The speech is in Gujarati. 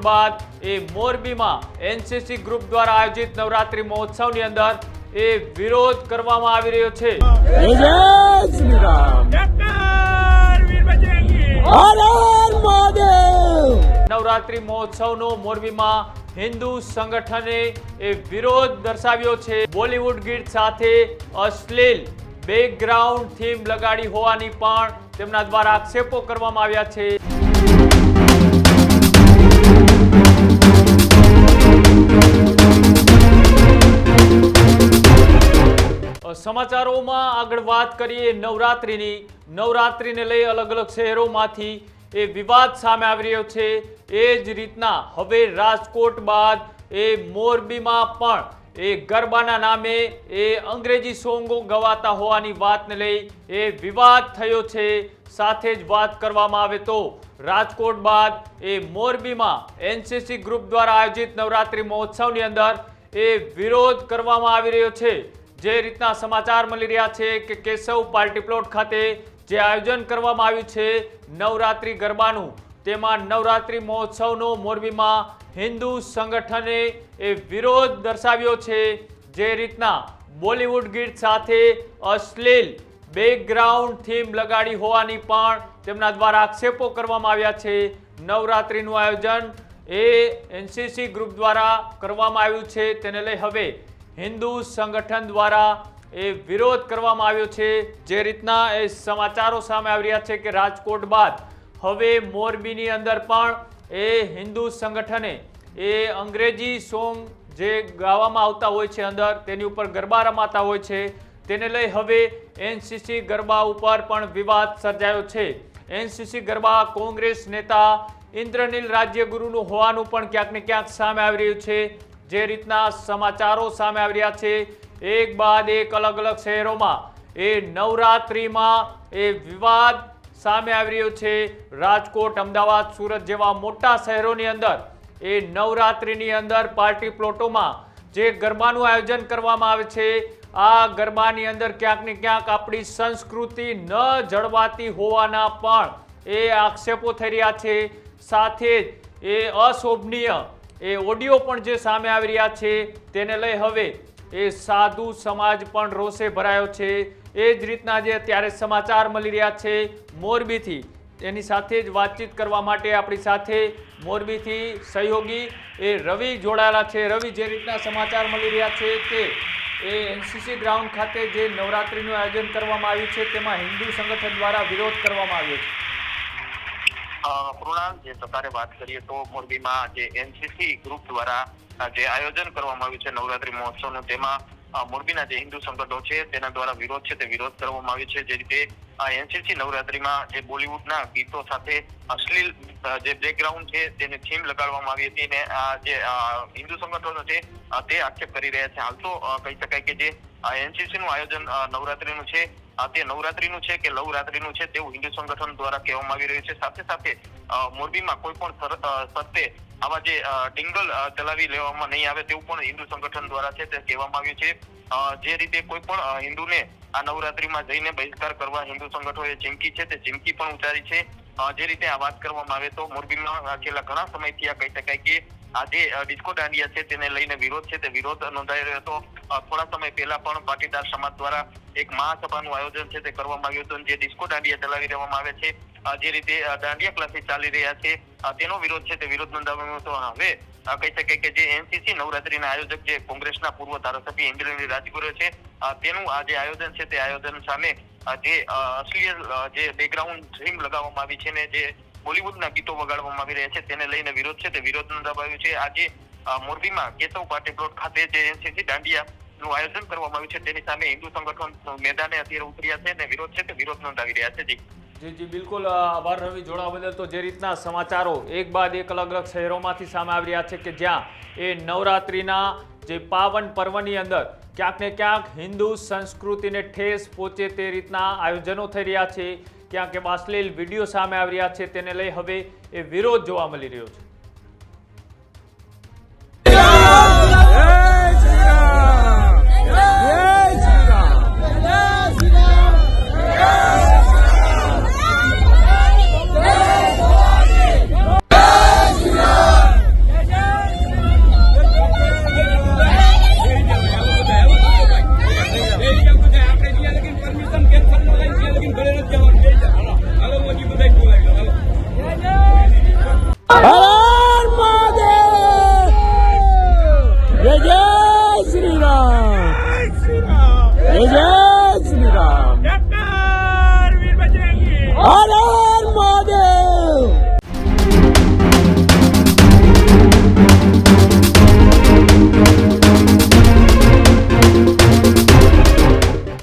રાજકોટ બાદ એ મોરબીમાં એનસીસી ગ્રુપ દ્વારા આયોજિત નવરાત્રી મહોત્સવની અંદર એ વિરોધ કરવામાં આવી રહ્યો છે. નવરાત્રી મહોત્સવનો મોરબીમાં હિન્દુ સંગઠને એ વિરોધ દર્શાવ્યો છે. બોલિવૂડ ગીત સાથે અશ્લીલ બેકગ્રાઉન્ડ થીમ લગાડી હોવાની પણ તેમના દ્વારા આક્ષેપો કરવામાં આવ્યા છે. સમાચારોમાં આગળ વાત કરીએ નવરાત્રિની. નવરાત્રિને લઈ અલગ અલગ શહેરોમાંથી એ વિવાદ સામે આવી રહ્યો છે. એ જ રીતના હવે રાજકોટ બાદ એ મોરબીમાં પણ એ ગરબાના નામે એ અંગ્રેજી સોંગો ગવાતા હોવાની વાતને લઈ એ વિવાદ થયો છે. સાથે જ વાત કરવામાં આવે તો રાજકોટ બાદ એ મોરબીમાં એનસીસી ગ્રુપ દ્વારા આયોજિત નવરાત્રી મહોત્સવની અંદર એ વિરોધ કરવામાં આવી રહ્યો છે. જે રીતના સમાચાર મળી રહ્યા છે કે કેશવ પાર્ટી પ્લોટ ખાતે જે આયોજન કરવામાં આવ્યું છે નવરાત્રી ગરબાનું તેમાં નવરાત્રિ મહોત્સવનો મોરબીમાં હિન્દુ સંગઠને એ વિરોધ દર્શાવ્યો છે. જે રીતના બોલિવૂડ ગીત સાથે અશ્લીલ બેકગ્રાઉન્ડ થીમ લગાડી હોવાની પણ તેમના દ્વારા આક્ષેપો કરવામાં આવ્યા છે. નવરાત્રિનું આયોજન એ એનસીસી ગ્રુપ દ્વારા કરવામાં આવ્યું છે. તેને લઈ હવે હિન્દુ સંગઠન દ્વારા એ વિરોધ કરવામાં આવ્યો છે. જે રીતના એ સમાચારો સામે આવી રહ્યા છે કે રાજકોટ બાદ હવે મોરબીની અંદર પણ એ હિન્દુ સંગઠને એ અંગ્રેજી સોંગ જે ગાવામાં આવતા હોય છે અંદર, તેની ઉપર ગરબા રમાતા હોય છે. તેને લઈ હવે એનસીસી ગરબા ઉપર પણ વિવાદ સર્જાયો છે. એનસીસી ગરબા કોંગ્રેસ નેતા ઇન્દ્રનીલ રાજ્યગુરુનું હોવાનું પણ ક્યાંક ને ક્યાંક સામે આવી રહ્યું છે. જે રીતના સમાચારો સામે આવી રહ્યા છે. એક બાદ એક અલગ અલગ શહેરોમાં એ નવરાત્રિમાં એ વિવાદ સામે આવી રહ્યો છે રાજકોટ, અમદાવાદ, સુરત જેવા મોટા શહેરોની અંદર. એ નવરાત્રિની અંદર પાર્ટી પ્લોટોમાં જે ગરબાનું આયોજન કરવામાં આવે છે, આ ગરબાની અંદર ક્યાંક ને ક્યાંક આપણી સંસ્કૃતિ ન જળવાતી હોવાના પણ એ આક્ષેપો થઈ રહ્યા છે. સાથે જ એ અશોભનીય એ ઓડિયો પણ જે સામે આવી રહ્યા છે, તેને લઈ હવે એ સાધુ સમાજ પણ રોષે ભરાયો છે. એ જ રીતના જે અત્યારે સમાચાર મળી રહ્યા છે મોરબીથી. એની સાથે જ વાતચીત કરવા માટે આપણી સાથે મોરબીથી સહયોગી એ રવિ જોડાયેલા છે. રવિ જે રીતના સમાચાર મળી રહ્યા છે તે એ એનસીસી ગ્રાઉન્ડ ખાતે જે નવરાત્રીનું આયોજન કરવામાં આવ્યું છે તેમાં હિન્દુ સંગઠન દ્વારા વિરોધ કરવામાં આવ્યો છે. અ, જે પ્રકારે વાત કરીએ તો મોરબીમાં જે એનસીસી ગ્રુપ દ્વારા જે આયોજન કરવામાં આવ્યું છે નવરાત્રી મહોત્સવનું, તેમાં મોરબીના જે હિન્દુ સંગઠનો છે, તેના દ્વારા વિરોધ છે તે વિરોધ કરવામાં આવ્યો છે. જે રીતે એનસીસી નવરાત્રીમાં જે બોલિવૂડના ગીતો સાથે અશ્લીલ જે બેકગ્રાઉન્ડ છે તેને થીમ લગાડવામાં આવી હતી ને આ જે હિન્દુ સંગઠનો છે તે આક્ષેપ કરી રહ્યા છે. હાલ તો કહી શકાય કે જે એનસીસી નું આયોજન નવરાત્રીનું છે અ, તે નવરાત્રીનું છે કે લવરાત્રીનું છે તેવું હિન્દુ સંગઠન દ્વારા કહેવામાં આવી રહ્યું છે. સાથે સાથે મોરબીમાં કોઈ પણ સત્તે આવા જે ડિંગલ ચલાવી લેવામાં નહીં આવે તેવું પણ હિન્દુ સંગઠન દ્વારા છે તે કહેવામાં આવ્યું છે. જે રીતે કોઈ પણ હિન્દુને આ નવરાત્રીમાં જઈને બહિષ્કાર કરવા હિન્દુ સંગઠનોએ ચીમકી છે તે ચીમકી પણ ઉચ્ચારી છે. જે રીતે આ વાત કરવામાં આવે તો મોરબીમાં છેલ્લા ઘણા સમયથી આ કહી શકાય કે આ જે ડિસ્કો દાંડિયા છે તેને લઈને વિરોધ છે તે વિરોધ નોંધાઈ રહ્યો હતો. થોડા સમય પહેલા પણ પાટીદાર સમાજ દ્વારા એક મહાસભાનું આયોજન છે તે કરવામાં આવ્યું હતું જે ડિસ્કો દાંડિયા ચલાવી દેવામાં આવે છે જે રીતે દાંડિયા ક્લાસીસ ચાલી રહ્યા છે તેનો વિરોધ છે તે વિરોધ નોંધાવ્યો હતો. હવે કહી શકાય કે જે એનસીસી નવરાત્રીના આયોજક જે કોંગ્રેસના પૂર્વ ધારાસભ્ય ઇન્દ્રનીલ રાજગુરુ છે તેનું આ જે આયોજન છે તે આયોજન સામે જે અશ્લીલ જે બેકગ્રાઉન્ડ થીમ લગાવવામાં આવી છે ને જે બોલિવૂડના ગીતો વગાડવામાં આવી રહ્યા છે. તેને લઈને વિરોધ છે તે વિરોધ નોંધાવ્યો છે. આજે મોરબીમાં કેશવ પાટી પ્લોટ ખાતે જે એનસીસી દાંડિયા નું આયોજન કરવામાં આવ્યું છે, તેની સામે હિન્દુ સંગઠન મેદાને અત્યારે ઉતર્યા છે અને વિરોધ છે તે વિરોધ નોંધાવી રહ્યા છે. જી. જી જી, બિલકુલ આભાર રવિ, જોડાવા બદલ. તો જે રીતના સમાચારો એક બાદ એક અલગ અલગ શહેરોમાંથી સામે આવી રહ્યા છે કે જ્યાં એ નવરાત્રિના જે પાવન પર્વની અંદર ક્યાંક ને ક્યાંક હિન્દુ સંસ્કૃતિને ઠેસ પહોંચે તે રીતના આયોજનો થઈ રહ્યા છે. ક્યાંક એવા અશ્લીલ વીડિયો સામે આવી રહ્યા છે, તેને લઈ હવે એ વિરોધ જોવા મળી રહ્યો છે.